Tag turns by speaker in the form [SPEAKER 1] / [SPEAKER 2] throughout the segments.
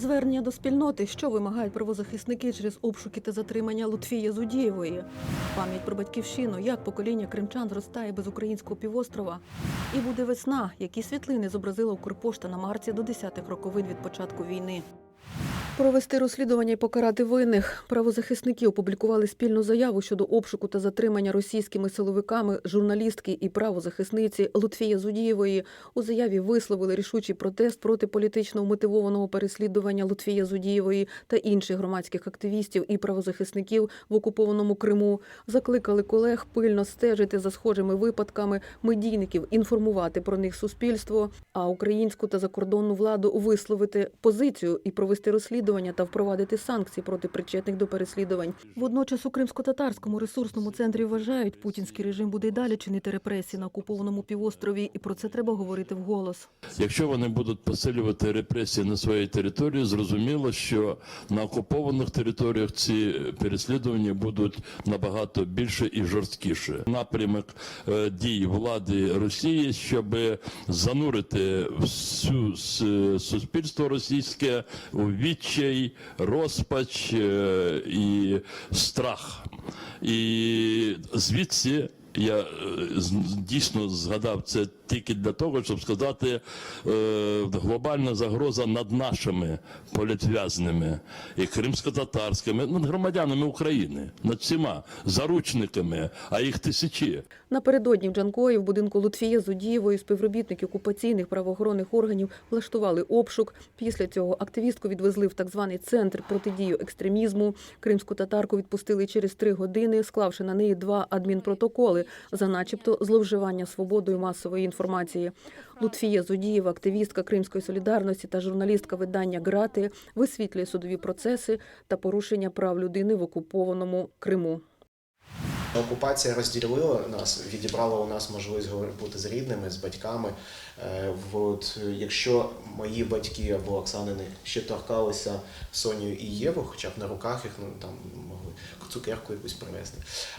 [SPEAKER 1] Звернення до спільноти, що вимагають правозахисники через обшуки та затримання Лутфії Зудієвої. Пам'ять про батьківщину, як покоління кримчан зростає без українського півострова. І буде весна, які світлини зобразила Укрпошта на марці до 10-х роковин від початку війни. Провести розслідування і покарати винних. Правозахисники опублікували спільну заяву щодо обшуку та затримання російськими силовиками журналістки і правозахисниці Лутфії Зудієвої. У заяві висловили рішучий протест проти політично мотивованого переслідування Лутфії Зудієвої та інших громадських активістів і правозахисників в окупованому Криму. Закликали колег пильно стежити за схожими випадками, медійників інформувати про них суспільство, а українську та закордонну владу висловити позицію і провести розслідування та впровадити санкції проти причетних до переслідувань. Водночас у кримсько-татарському ресурсному центрі вважають, путінський режим буде й далі чинити репресії на окупованому півострові, і про це треба говорити вголос.
[SPEAKER 2] Якщо вони будуть посилювати репресії на своїй території, зрозуміло, що на окупованих територіях ці переслідування будуть набагато більше і жорсткіше. Напрямок е, дій влади Росії, щоб занурити всю суспільство російське у відчай, розпач е, і страх. І звідси я е, дійсно згадав це тільки для того, щоб сказати, е, глобальна загроза над нашими політв'язними і кримсько-татарськими, над громадянами України, над всіма заручниками, а їх тисячі.
[SPEAKER 1] Напередодні в Джанкої в будинку Лутфія Зудієвої співробітники окупаційних правоохоронних органів влаштували обшук. Після цього активістку відвезли в так званий центр протидію екстремізму. Кримську татарку відпустили через три години, склавши на неї два адмінпротоколи за, начебто, зловживання свободою масової інформації. Лутфія Зудієва, активістка Кримської солідарності та журналістка видання Грати, висвітлює судові процеси та порушення прав людини в окупованому Криму.
[SPEAKER 3] Окупація розділила нас, відібрала у нас можливість бути з рідними, з батьками. Е, От, якщо мої батьки або Оксанини ще торкалися Соню і Єву, хоча б на руках їх ну, там могли цукерку якусь привезти,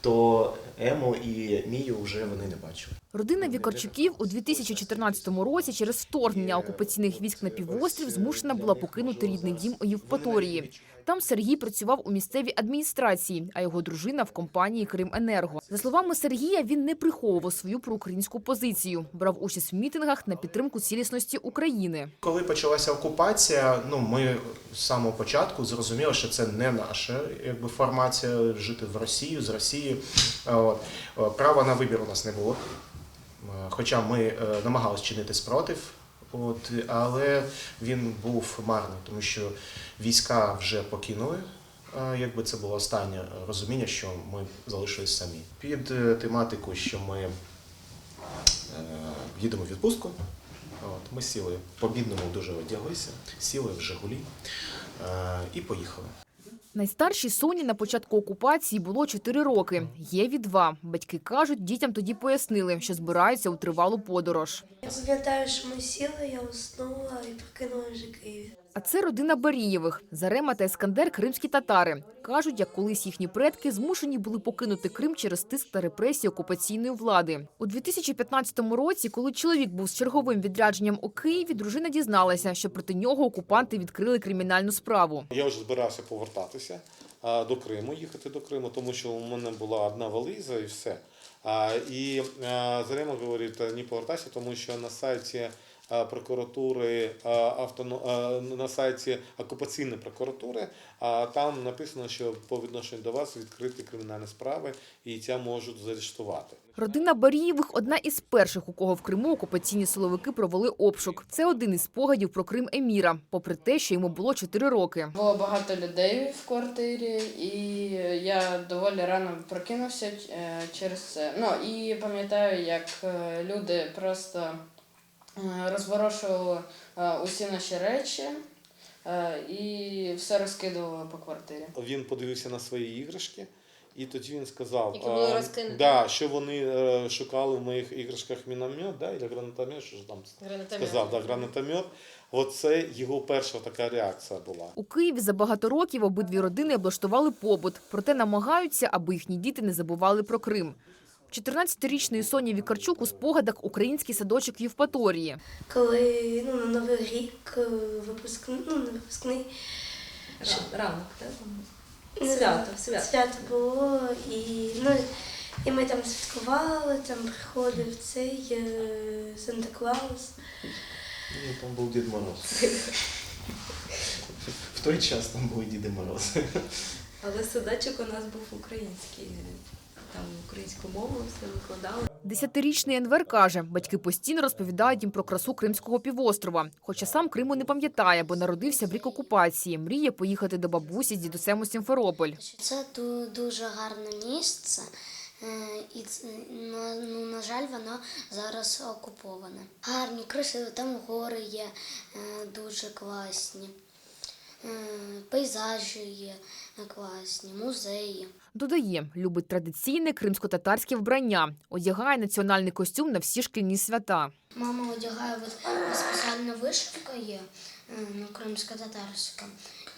[SPEAKER 3] то Ему і Мію вже вони не бачили.
[SPEAKER 4] Родина Вікарчуків у 2014 році через вторгнення окупаційних військ на півострів змушена була покинути рідний дім у Євпаторії. Там Сергій працював у місцевій адміністрації, а його дружина в компанії Крименерго. За словами Сергія, він не приховував свою проукраїнську позицію, брав участь в мітингах на підтримку цілісності України.
[SPEAKER 3] Коли почалася окупація, ну ми з самого початку зрозуміли, що це не наша якби формація жити в Росію з Росії. Е, Права на вибір у нас не було. Е, Хоча ми е, намагалися чинити спротив, от, але він був марний, тому що війська вже покинули. Якби це було останнє розуміння, що ми залишились самі. Під тематику, що ми їдемо в відпустку. От, ми сіли по-бідному дуже одяглися, сіли в Жигулі і поїхали.
[SPEAKER 4] Найстаршій Соні на початку окупації було 4 роки. Єві – два. Батьки кажуть, дітям тоді пояснили, що збираються у тривалу подорож.
[SPEAKER 5] Я пам'ятаю, що ми сіли, я уснула і покинула вже Києві.
[SPEAKER 4] А це родина Барієвих. Зарема та Ескандер – кримські татари. Кажуть, як колись їхні предки змушені були покинути Крим через тиск та репресії окупаційної влади. У 2015 році, коли чоловік був з черговим відрядженням у Києві, дружина дізналася, що проти нього окупанти відкрили кримінальну справу.
[SPEAKER 6] Я вже збирався повертатися до Криму, їхати до Криму, тому що у мене була одна валіза і все. І а, Зарема говорить, не повертайся, тому що на сайті прокуратури а, автоно, на сайті окупаційної прокуратури, там написано, що по відношенню до вас відкриті кримінальні справи і тя можуть заарештувати.
[SPEAKER 4] Родина Барієвих – одна із перших, у кого в Криму окупаційні силовики провели обшук. Це один із спогадів про Крим Еміра, попри те, що йому було 4 роки.
[SPEAKER 7] Було багато людей в квартирі, і я доволі рано прокинувся е, через це. Ну і пам'ятаю, як е, люди просто е, розворошували усі наші речі і все розкидували по квартирі.
[SPEAKER 6] Він подивився на свої іграшки. І тоді він сказав,
[SPEAKER 5] Які були
[SPEAKER 6] а,
[SPEAKER 5] розкинуті.
[SPEAKER 6] да, що вони е, шукали в моїх іграшках міномет, да, і гранатомет, що ж там сказав, да, гранатомет. Оце його перша така реакція була.
[SPEAKER 4] У Києві за багато років обидві родини облаштували побут, проте намагаються, аби їхні діти не забували про Крим. 14-річної Соні Вікарчук у спогадах український садочок в Євпаторії.
[SPEAKER 5] Коли ну, на Новий рік е, випускний, ну, не випускний
[SPEAKER 8] Ранок, так? Свято, свято.
[SPEAKER 5] свято було, і, ну, і ми там святкували, там приходив цей е, Санта Клаус.
[SPEAKER 3] Ну, там був Дід Мороз. В той час там були Діди Мороз.
[SPEAKER 8] Але садочок у нас був український. Там українську мову все викладали.
[SPEAKER 4] Десятирічний Енвер каже, батьки постійно розповідають їм про красу Кримського півострова. Хоча сам Криму не пам'ятає, бо народився в рік окупації. Мріє поїхати до бабусі з дідусем у Сімферополь.
[SPEAKER 9] Це ду- дуже гарне місце, е, і на, ну, на жаль, воно зараз окуповане. Гарні, красиві, там гори є е, дуже класні, пейзажі є класні, музеї.
[SPEAKER 4] Додає, любить традиційне кримсько-татарське вбрання, одягає національний костюм на всі шкільні свята.
[SPEAKER 9] Мама одягає спеціальна вишивка є, ну, кримсько-татарська.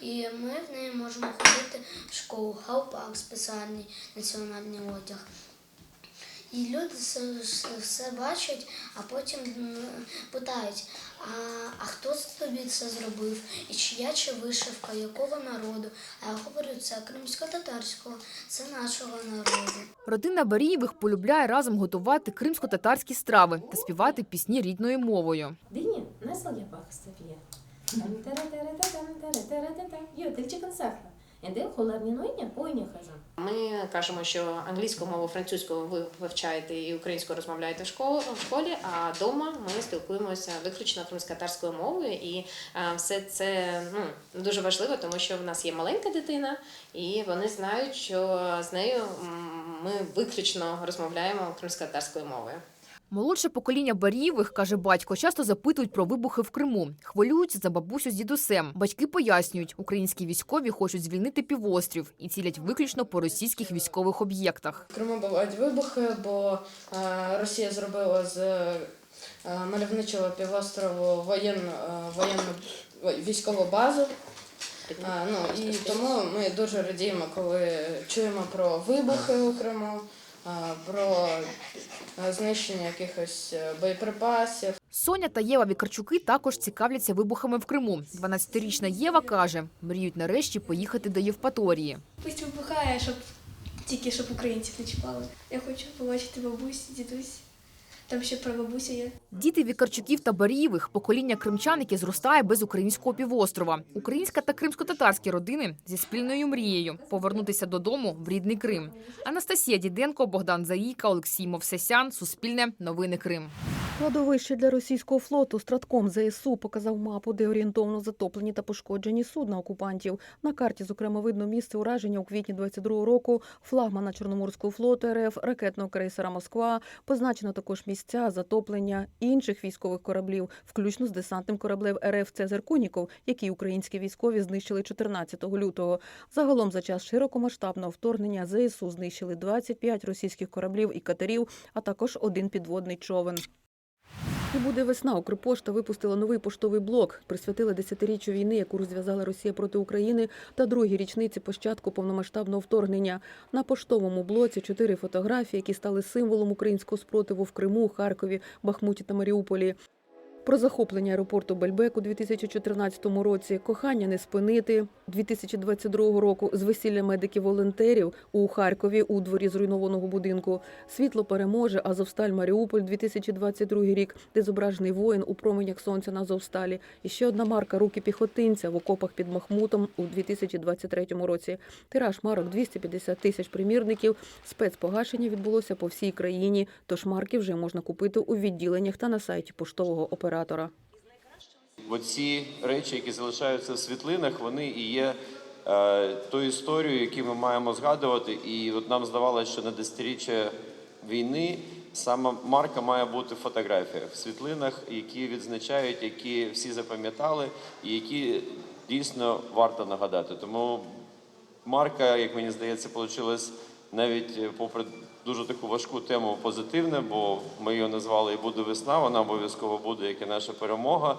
[SPEAKER 9] І ми в неї можемо ходити в школу, гаупак спеціальний національний одяг. І люди все, все, все бачать, а потім питають, а, а хто це тобі це зробив? І чия чи вишивка, якого народу? А я говорю, це кримсько-татарського, це нашого народу.
[SPEAKER 4] Родина Барієвих полюбляє разом готувати кримсько-татарські страви та співати пісні рідною мовою.
[SPEAKER 10] Дині насıl yapmak istiyor. Іде холодні ноїня, пойня.
[SPEAKER 11] Ми кажемо, що англійську мову, французьку ви вивчаєте і українською розмовляєте в школі, в школі, а вдома ми спілкуємося виключно кримськотарською мовою, і е, все це ну, дуже важливо, тому що в нас є маленька дитина, і вони знають, що з нею ми виключно розмовляємо кримськотарською мовою.
[SPEAKER 4] Молодше покоління Барієвих, каже батько, часто запитують про вибухи в Криму. Хвилюються за бабусю з дідусем. Батьки пояснюють, українські військові хочуть звільнити півострів і цілять виключно по російських військових об'єктах.
[SPEAKER 7] В Криму бувають вибухи, бо е, Росія зробила з е, мальовничого півострову воєнну, е, воєнну військову базу. Ну, і тому ми дуже радіємо, коли чуємо про вибухи у Криму, про знищення якихось е, боєприпасів.
[SPEAKER 4] Соня та Єва Вікарчуки також цікавляться вибухами в Криму. 12-річна Єва каже, мріють нарешті поїхати до Євпаторії.
[SPEAKER 5] Пусть вибухає, щоб тільки щоб українців не чіпали. Я хочу побачити бабусь, дідусь. Там ще прабабуся є.
[SPEAKER 4] Діти Вікарчуків та Барієвих – покоління кримчан, яке зростає без українського півострова. Українська та кримсько-татарські родини зі спільною мрією – повернутися додому в рідний Крим. Анастасія Діденко, Богдан Заїка, Олексій Мовсесян. Суспільне. Новини Крим.
[SPEAKER 1] Кладовище для російського флоту Стратком ЗСУ показав мапу, де орієнтовно затоплені та пошкоджені судна окупантів. На карті, зокрема, видно місце ураження у квітні 22-го року флагмана Чорноморського флоту РФ, ракетного крейсера Москва. Позначено також місця затоплення інших військових кораблів, включно з десантним кораблем РФ Цезар Куніков, який українські військові знищили 14 лютого. Загалом за час широкомасштабного вторгнення ЗСУ знищили 25 російських кораблів і катерів, а також один підводний човен. І буде весна. Укрпошта випустила новий поштовий блок, присвятила десятиріччю війни, яку розв'язала Росія проти України, та другій річниці початку повномасштабного вторгнення. На поштовому блоці чотири фотографії, які стали символом українського спротиву в Криму, Харкові, Бахмуті та Маріуполі. Про захоплення аеропорту Бельбек у 2014 році, кохання не спинити 2022 року з весілля медиків-волонтерів у Харкові у дворі зруйнованого будинку. Світло переможе Азовсталь Маріуполь 2022 рік, де зображений воїн у променях сонця на Азовсталі. І ще одна марка руки піхотинця в окопах під Махмутом у 2023 році. Тираж марок 250 тисяч примірників. Спецпогашення відбулося по всій країні. Тож марки вже можна купити у відділеннях та на сайті поштового оператора.
[SPEAKER 12] Оці речі, які залишаються в світлинах, вони і є е, тою історією, яку ми маємо згадувати. І от нам здавалося, що на десятиріччя війни саме марка має бути в фотографіях, в світлинах, які відзначають, які всі запам'ятали, і які дійсно варто нагадати. Тому марка, як мені здається, вийшла навіть е, попри дуже таку важку тему позитивне, бо ми її назвали і буде весна. Вона обов'язково буде, як і наша перемога.